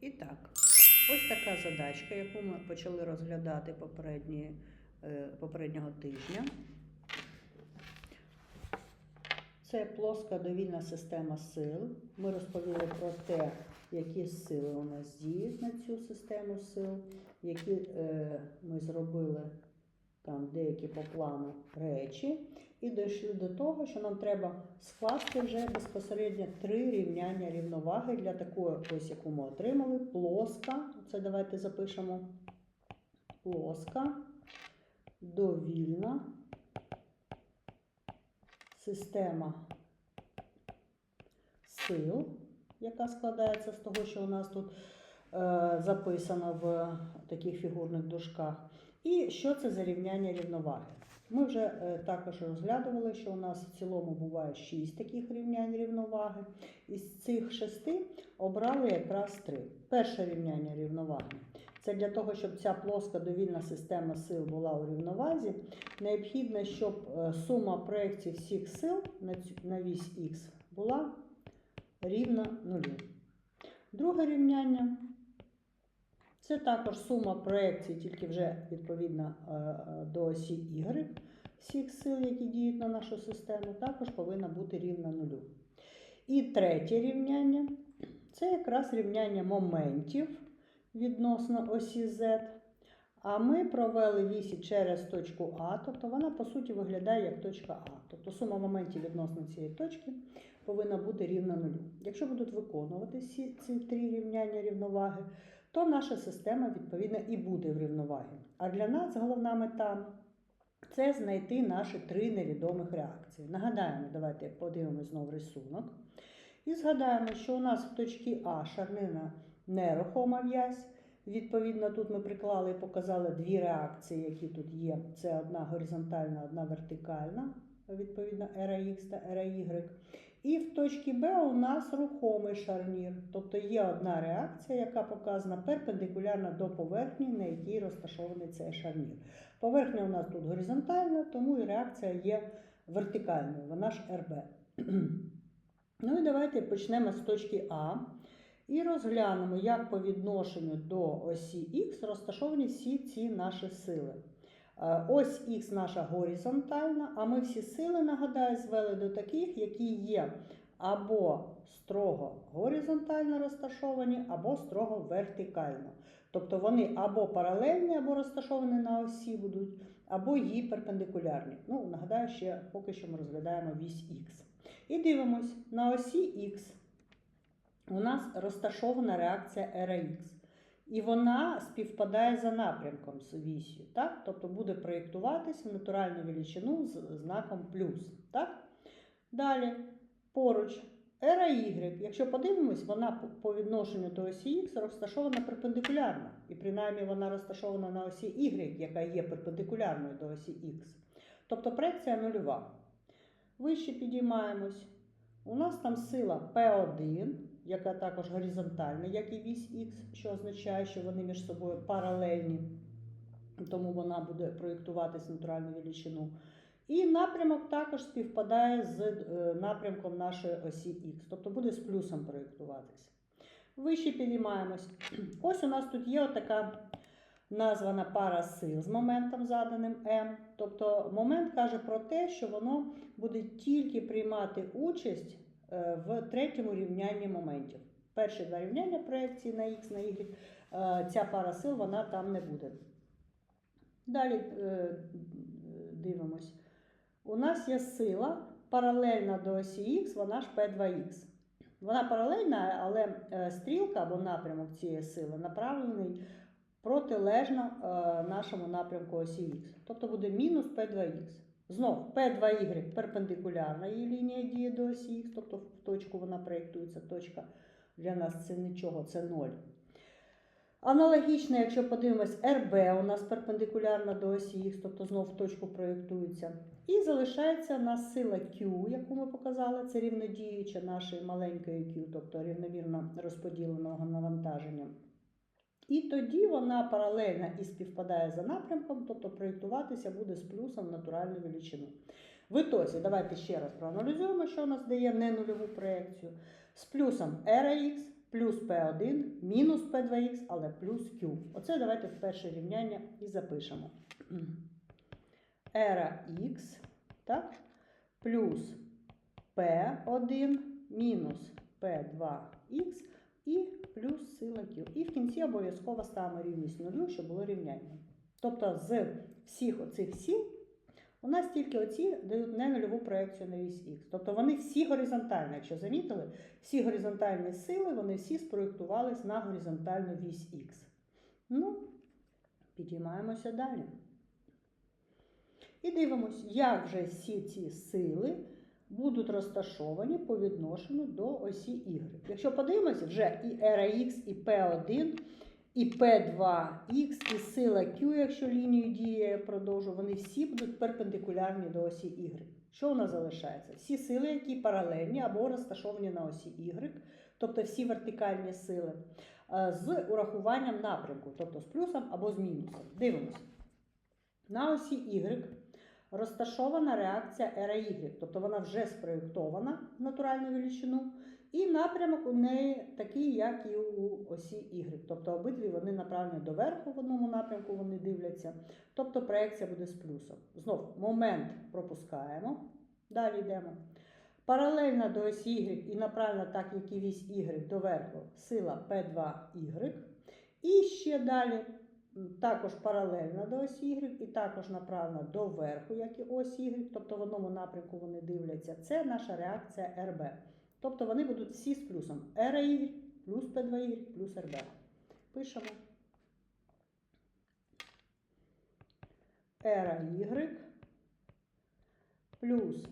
І так, ось така задачка, яку ми почали розглядати попередні, е, попереднього тижня. Це плоска довільна система сил. Ми розповіли про те, які сили у нас діють на цю систему сил, які е, ми зробили там деякі по плану речі, і дійшли до того, що нам треба скласти вже безпосередньо три рівняння рівноваги для такої, ось яку ми отримали. Плоска. Це давайте запишемо. Плоска, довільна система сил, яка складається з того, що у нас тут е, записано в таких фігурних дужках. І що це за рівняння рівноваги? Ми вже е, також розглядували, що у нас в цілому буває 6 таких рівнянь рівноваги. Із цих шести обрали якраз три. Перше рівняння рівноваги. Це для того, щоб ця плоска довільна система сил була у рівновазі, необхідно, щоб е, сума проєктів всіх сил на, вісь х була рівна нулю. Друге рівняння це також сума проєкцій, тільки вже відповідно е, е, до осі Y всіх сил, які діють на нашу систему, також повинна бути рівна нулю. І третє рівняння це якраз рівняння моментів відносно осі Z. А ми провели вісі через точку А, тобто вона, по суті, виглядає як точка А. Тобто сума моментів відносно цієї точки повинна бути рівна нулю. Якщо будуть виконувати ці три рівняння рівноваги, то наша система, відповідно, і буде в рівновагі. А для нас головна мета це знайти наші три невідомих реакції. Нагадаємо, давайте подивимось знову рисунок. І згадаємо, що у нас в точці А шарнина нерухома в'язь. Відповідно, тут ми приклали і показали дві реакції, які тут є. Це одна горизонтальна, одна вертикальна, відповідно, RAX та RAY. І в точці Б у нас рухомий шарнір. Тобто є одна реакція, яка показана перпендикулярно до поверхні, на якій розташований цей шарнір. Поверхня у нас тут горизонтальна, тому і реакція є вертикальною, вона ж РБ. Ну і давайте почнемо з точки А. І розглянемо, як по відношенню до осі Х розташовані всі ці наші сили. Е, Ось Х наша горизонтальна, а ми всі сили, нагадаю, звели до таких, які є або строго горизонтально розташовані, або строго вертикально. Тобто вони або паралельні, або розташовані на осі будуть, або їй перпендикулярні. Ну, нагадаю, ще поки що ми розглядаємо вісь Х. І дивимось, на осі Х у нас розташована реакція RAX. І вона співпадає за напрямком з вісю. Так? Тобто буде проєктуватися в натуральну величину з знаком плюс. Так? Далі поруч RAY. Якщо подивимось, вона по відношенню до осі Х розташована перпендикулярно. І принаймні вона розташована на осі Y, яка є перпендикулярною до осі Х. Тобто проекція нульова. Вище підіймаємось. У нас там сила P1 яка також горизонтальна, як і вісь Х, що означає, що вони між собою паралельні, тому вона буде проєктуватися натуральну величину. І напрямок також співпадає з е, напрямком нашої осі Х, тобто буде з плюсом проєктуватися. Вище підіймаємось. Ось у нас тут є отака названа пара сил з моментом заданим М. Тобто момент каже про те, що воно буде тільки приймати участь в третьому рівнянні моментів. Перші два рівняння проекції на Х, на Y, е, ця пара сил вона там не буде. Далі е, дивимось. У нас є сила паралельна до осі Х, вона ж P2Х. Вона паралельна, але стрілка або напрямок цієї сили направлений протилежно нашому напрямку осі Х. Тобто буде мінус P2Х. Знов P2Y перпендикулярна її лінія діє до осі Х, тобто в точку вона проєктується. Точка для нас це нічого, це 0. Аналогічно, якщо подивимось, RB у нас перпендикулярна до осі Х, тобто знов в точку проєктується. І залишається у нас сила Q, яку ми показали, це рівнодіюча нашої маленької Q, тобто рівномірно розподіленого навантаження. І тоді вона паралельно і співпадає за напрямком, тобто проєктуватися буде з плюсом натуральну величину. В ітосі, давайте ще раз проаналізуємо, що у нас дає ненульову проєкцію. З плюсом RX плюс P1 мінус P2х, але плюс Q. Оце давайте в перше рівняння і запишемо. Х, так, плюс P1 мінус P2х і плюс сила Q. І в кінці обов'язково ставимо рівність нулю, щоб було рівняння. Тобто з всіх оцих сіл у нас тільки оці дають не нульову проекцію на вісь х. Тобто вони всі горизонтальні, якщо замітили, всі горизонтальні сили, вони всі спроєктувались на горизонтальну вісь х. Ну, підіймаємося далі. І дивимось, як же всі ці сили будуть розташовані по відношенню до осі Y. Якщо подивимося, вже і RX, і P1, і P2X, і сила Q, якщо лінію дії я продовжу, вони всі будуть перпендикулярні до осі Y. Що у нас залишається? Всі сили, які паралельні або розташовані на осі Y, тобто всі вертикальні сили, е, з урахуванням напрямку, тобто з плюсом або з мінусом. Дивимося. На осі Y розташована реакція RY, тобто вона вже спроєктована в натуральну величину, і напрямок у неї такий, як і у осі Y. Тобто обидві вони направлені доверху в одному напрямку, вони дивляться. Тобто проекція буде з плюсом. Знов момент пропускаємо. Далі йдемо. Паралельно до осі Y і направлена так, як і вісь Y доверху, сила P2Y. І ще далі також паралельно до осі Y і також направлена до верху, як і ось Y, тобто в одному напрямку вони дивляться. Це наша реакція RB. Тобто вони будуть всі з плюсом. RY плюс P2Y плюс RB. Пишемо. RY плюс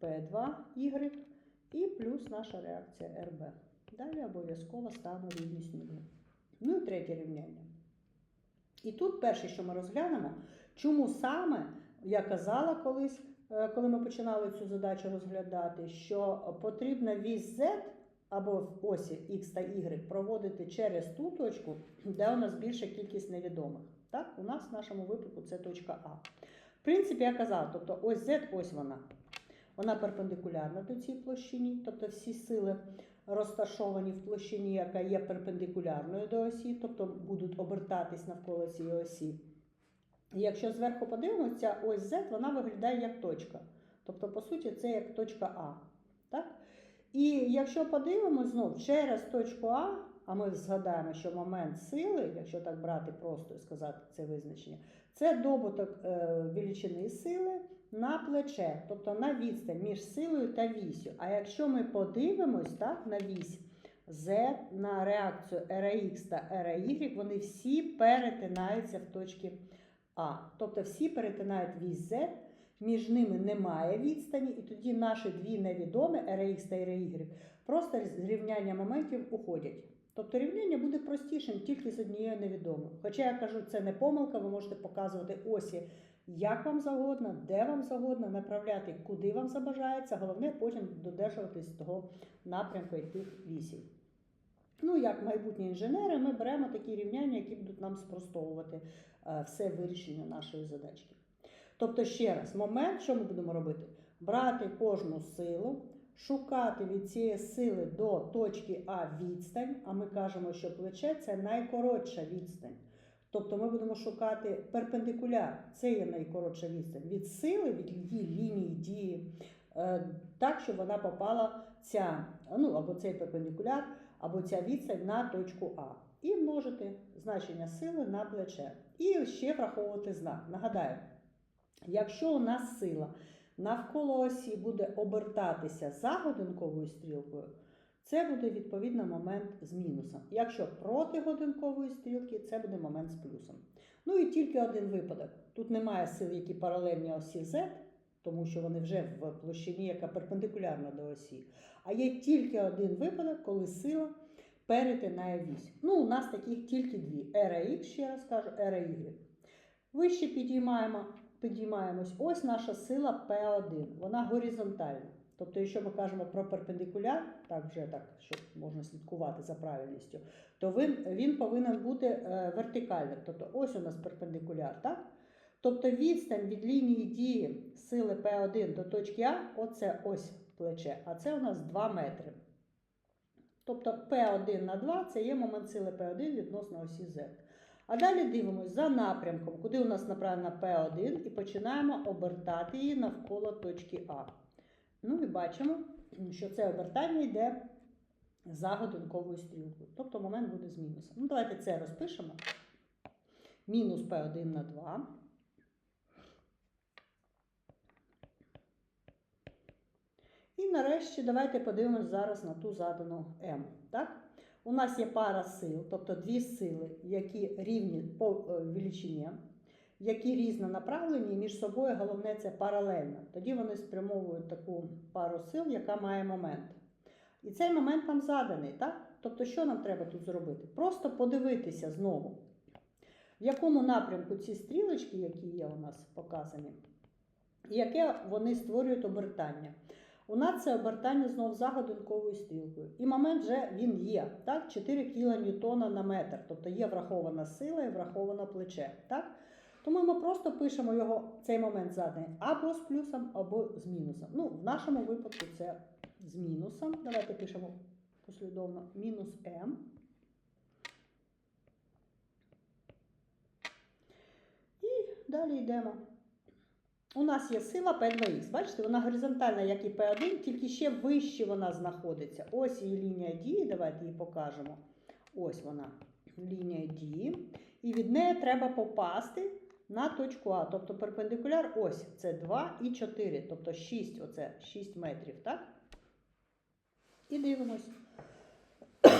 P2Y і плюс наша реакція RB. Далі обов'язково ставимо рівність нулю. Ну і третє рівняння. І тут перше, що ми розглянемо, чому саме я казала колись, е, коли ми починали цю задачу розглядати, що потрібно вісь Z або в осі X та Y проводити через ту точку, де у нас більша кількість невідомих. Так, у нас в нашому випадку це точка А. В принципі, я казала, тобто ось Z, ось вона. Вона перпендикулярна до цій площині, тобто всі сили розташовані в площині, яка є перпендикулярною до осі, тобто будуть обертатись навколо цієї осі. І якщо зверху подивимося, ось Z, вона виглядає як точка. Тобто, по суті, це як точка А. Так? І якщо подивимось знов через точку А, а ми згадаємо, що момент сили, якщо так брати просто і сказати це визначення, це добуток е, величини сили на плече, тобто на відстань між силою та вісю. А якщо ми подивимось так, на вісь Z, на реакцію RX та RY, вони всі перетинаються в точці А. Тобто всі перетинають вісь Z, між ними немає відстані, і тоді наші дві невідомі RX та RY просто з рівняння моментів уходять. Тобто рівняння буде простішим тільки з однією невідомою. Хоча я кажу, це не помилка, ви можете показувати осі як вам завгодно, де вам завгодно, направляти, куди вам забажається. Головне потім додержуватись того напрямку і тих вісів. Ну, як майбутні інженери, ми беремо такі рівняння, які будуть нам спростовувати е, все вирішення нашої задачки. Тобто, ще раз, момент, що ми будемо робити? Брати кожну силу, шукати від цієї сили до точки А відстань, а ми кажемо, що плече це найкоротша відстань. Тобто ми будемо шукати перпендикуляр, це є найкоротша відстань від сили, від її лінії дії, е, так, щоб вона попала ця, ну або цей перпендикуляр, або ця відстань на точку А. І множити значення сили на плече. І ще враховувати знак. Нагадаю, якщо у нас сила навколо осі буде обертатися за годинковою стрілкою, це буде відповідно момент з мінусом. Якщо проти годинкової стрілки, це буде момент з плюсом. Ну і тільки один випадок. Тут немає сил, які паралельні осі Z, тому що вони вже в площині, яка перпендикулярна до осі. А є тільки один випадок, коли сила перетинає вісь. Ну, у нас таких тільки дві: RX, ще раз кажу, RY. Вище підіймаємо, підіймаємось. Ось наша сила P1. Вона горизонтальна. Тобто, якщо ми кажемо про перпендикуляр, так вже так, щоб можна слідкувати за правильністю, то він, він повинен бути е, вертикальним. Тобто ось у нас перпендикуляр, так? Тобто відстань від лінії дії сили P1 до точки А, оце ось плече, а це у нас 2 метри. Тобто P1 на 2 це є момент сили P1 відносно осі Z. А далі дивимося за напрямком, куди у нас направлена P1, і починаємо обертати її навколо точки А. Ну і бачимо, що це обертання йде за годинковою стрілкою. Тобто момент буде з мінусом. Ну, давайте це розпишемо. Мінус P1 на 2. І нарешті давайте подивимось зараз на ту задану М. Так? У нас є пара сил, тобто дві сили, які рівні по е, величині, які різно направлені, і між собою головне це паралельно. Тоді вони спрямовують таку пару сил, яка має момент. І цей момент нам заданий, так? Тобто, що нам треба тут зробити? Просто подивитися знову, в якому напрямку ці стрілочки, які є у нас показані, і яке вони створюють обертання. У нас це обертання знов за годинковою стрілкою. І момент вже він є. Так? 4 кН на метр. Тобто є врахована сила і враховане плече. Так? Тому ми просто пишемо його, цей момент заданий або з плюсом, або з мінусом. Ну, в нашому випадку це з мінусом. Давайте пишемо послідовно мінус М. І далі йдемо. У нас є сила P2X. Бачите, вона горизонтальна, як і P1, тільки ще вище вона знаходиться. Ось її лінія дії. Давайте її покажемо. Ось вона, лінія дії. І від неї треба попасти на точку А. Тобто перпендикуляр ось це 2 і 4, тобто 6, оце 6 метрів, так? І дивимось,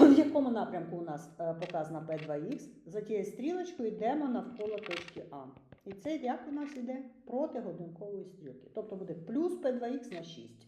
в якому напрямку у нас е, показана P2X. За тією стрілочкою йдемо навколо точки А. І це як у нас йде проти годинкової стрілки. Тобто буде плюс P2X на 6.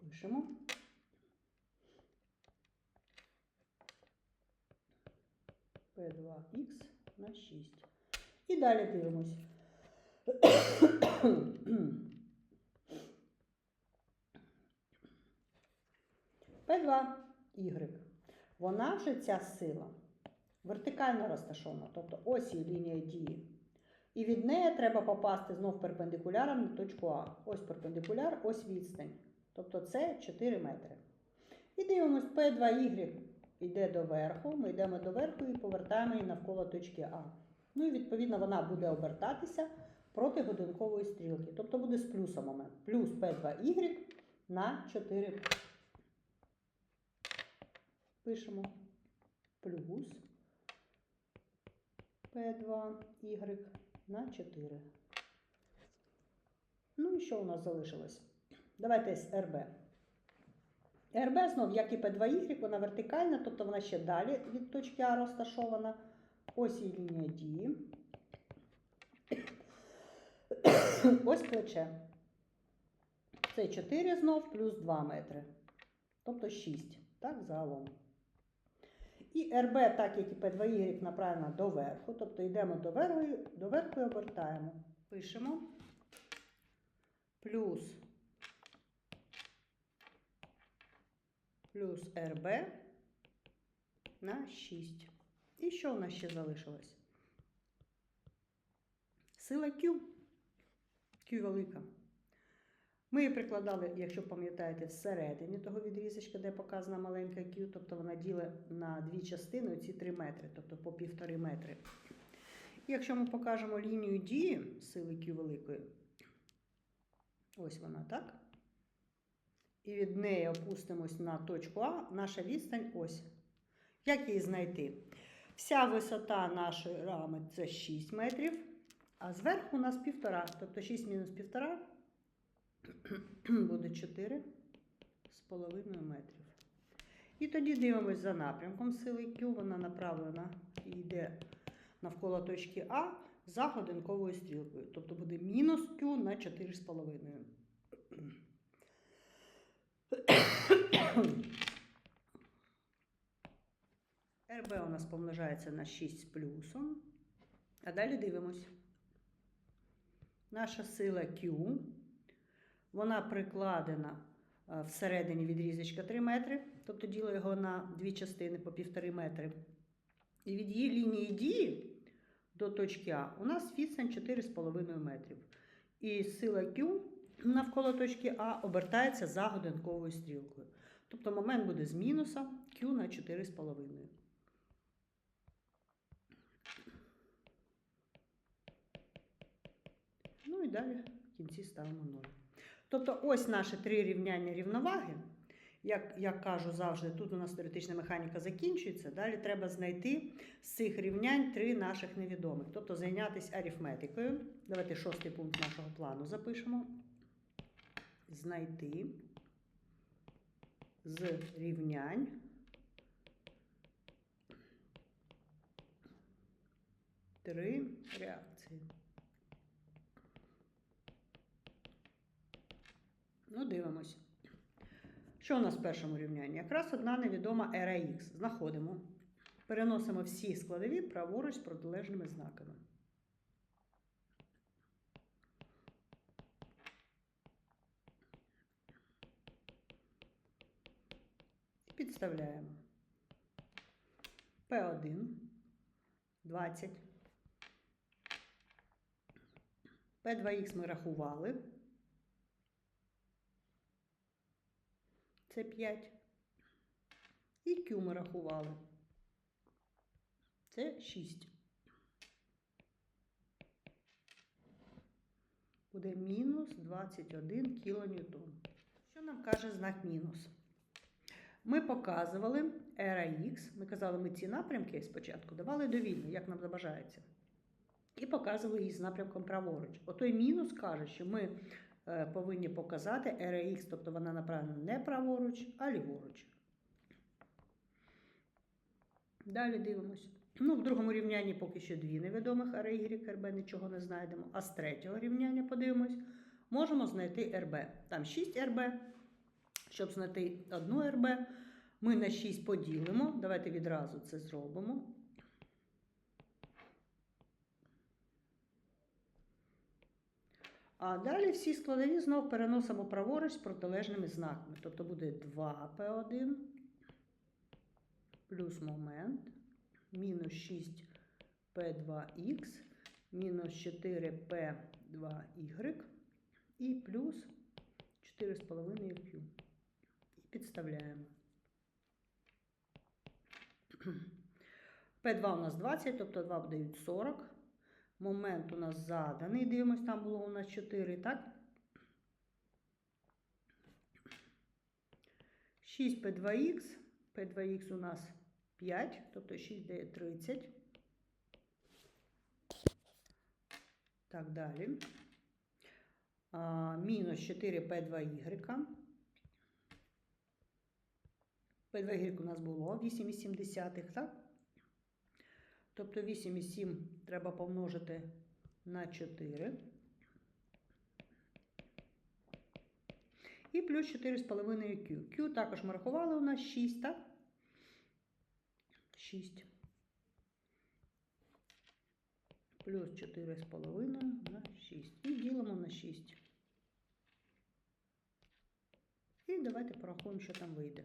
Пишемо. P2X на 6. І далі дивимось. P2Y. Вона вже ця сила вертикально розташована, тобто ось її лінія дії. І від неї треба попасти знов перпендикуляром на точку А. Ось перпендикуляр, ось відстань. Тобто це 4 метри. І дивимось, P2Y йде до верху, ми йдемо до верху і повертаємо її навколо точки А. Ну і відповідно вона буде обертатися проти годинкової стрілки. Тобто буде з плюсом момент. Плюс P2Y на 4. Пишемо плюс P2Y на 4. Ну і що у нас залишилось? Давайте РБ. РБ знов, як і P2Y, вона вертикальна, тобто вона ще далі від точки А розташована. Ось її лінія дії. Ось плече. Це 4 знов плюс 2 метри. Тобто 6. Так, загалом. І РБ, так як і P2Y, направлена доверху. Тобто йдемо до верху, до верху і обертаємо. Пишемо плюс плюс РБ на 6. І що у нас ще залишилось? Сила Q. Q велика. Ми її прикладали, якщо пам'ятаєте, всередині того відрізочка, де показана маленька Q, тобто вона ділить на дві частини ці 3 метри, тобто по півтори метри. І якщо ми покажемо лінію дії сили Q великої, ось вона, так? І від неї опустимось на точку А, наша відстань ось. Як її знайти? Вся висота нашої рами це 6 метрів, а зверху у нас півтора, тобто 6 мінус півтора буде 4 з половиною метрів. І тоді дивимось за напрямком сили Q, вона направлена і йде навколо точки А за годинковою стрілкою. Тобто буде мінус Q на 4,5. РБ у нас помножається на 6 з плюсом. А далі дивимось. Наша сила Q, вона прикладена е, всередині відрізочка 3 метри, тобто діло його на дві частини по 1,5 метри. І від її лінії дії до точки А у нас відстань 4,5 метрів. І сила Q навколо точки А обертається за годинковою стрілкою. Тобто момент буде з мінуса Q на 4,5. Ну і далі в кінці ставимо 0. Тобто ось наші три рівняння рівноваги. Як я кажу завжди, тут у нас теоретична механіка закінчується. Далі треба знайти з цих рівнянь три наших невідомих. Тобто зайнятися арифметикою. Давайте шостий пункт нашого плану запишемо. Знайти з рівнянь три реакції. Ну, дивимось. Що у нас в першому рівнянні? Якраз одна невідома RAX. Знаходимо. Переносимо всі складові праворуч з протилежними знаками. І Підставляємо. P1 20. P2X ми рахували. Це 5. І Q ми рахували. Це 6. Буде мінус 21 кілоньютон. Що нам каже знак мінус? Ми показували RAX, ми казали, ми ці напрямки спочатку давали довільно, як нам забажається. І показували її з напрямком праворуч. Отой мінус каже, що ми повинні показати RAX, тобто вона направлена не праворуч, а ліворуч. Далі дивимося. Ну, в другому рівнянні поки що дві невідомих RY, RB, нічого не знайдемо. А з третього рівняння подивимось, можемо знайти RB. Там 6 RB. Щоб знайти одну RB, ми на 6 поділимо. Давайте відразу це зробимо. А далі всі складові знов переносимо праворуч з протилежними знаками. Тобто буде 2P1 плюс момент, мінус 6P2X, мінус 4P2Y і плюс 4,5Q. І підставляємо. P2 у нас 20, тобто 2 дають 40. Момент у нас заданий. Дивимось, там було у нас 4, так? 6 P2X. P2X у нас 5, тобто 6 дає 30. Так, далі. А, мінус 4 P2Y. P2Y у нас було 8,7, так? Тобто 8,7 треба помножити на 4. І плюс 4,5 Q. Q також ми рахували у нас 6, так? 6. Плюс 4,5 на 6. І ділимо на 6. І давайте порахуємо, що там вийде.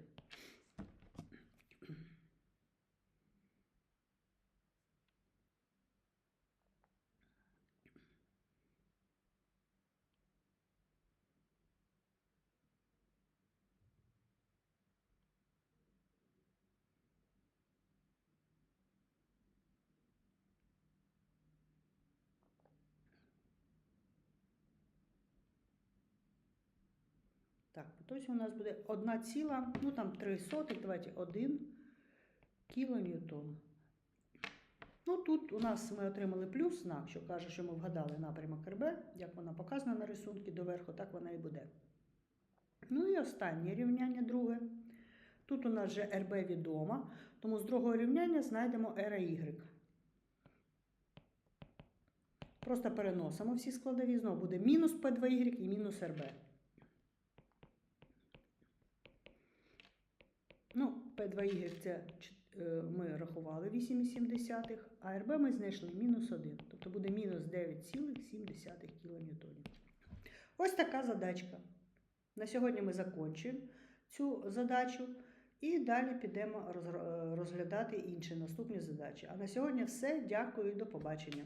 Так, тобто у нас буде 1 ціла, ну там 3 сотих, давайте 1 кілоньютон. Ну, тут у нас ми отримали плюс знак, що каже, що ми вгадали напрямок РБ, як вона показана на рисунку доверху, так вона і буде. Ну і останнє рівняння друге. Тут у нас вже РБ відома, тому з другого рівняння знайдемо RY. Просто переносимо всі складові, знову буде мінус P2Y і мінус РБ. Ну, P2Y це е, ми рахували 8,7, а РБ ми знайшли мінус 1. Тобто буде мінус 9,7 кілоньютонів. Ось така задачка. На сьогодні ми закінчуємо цю задачу і далі підемо розглядати інші наступні задачі. А на сьогодні все. Дякую і до побачення.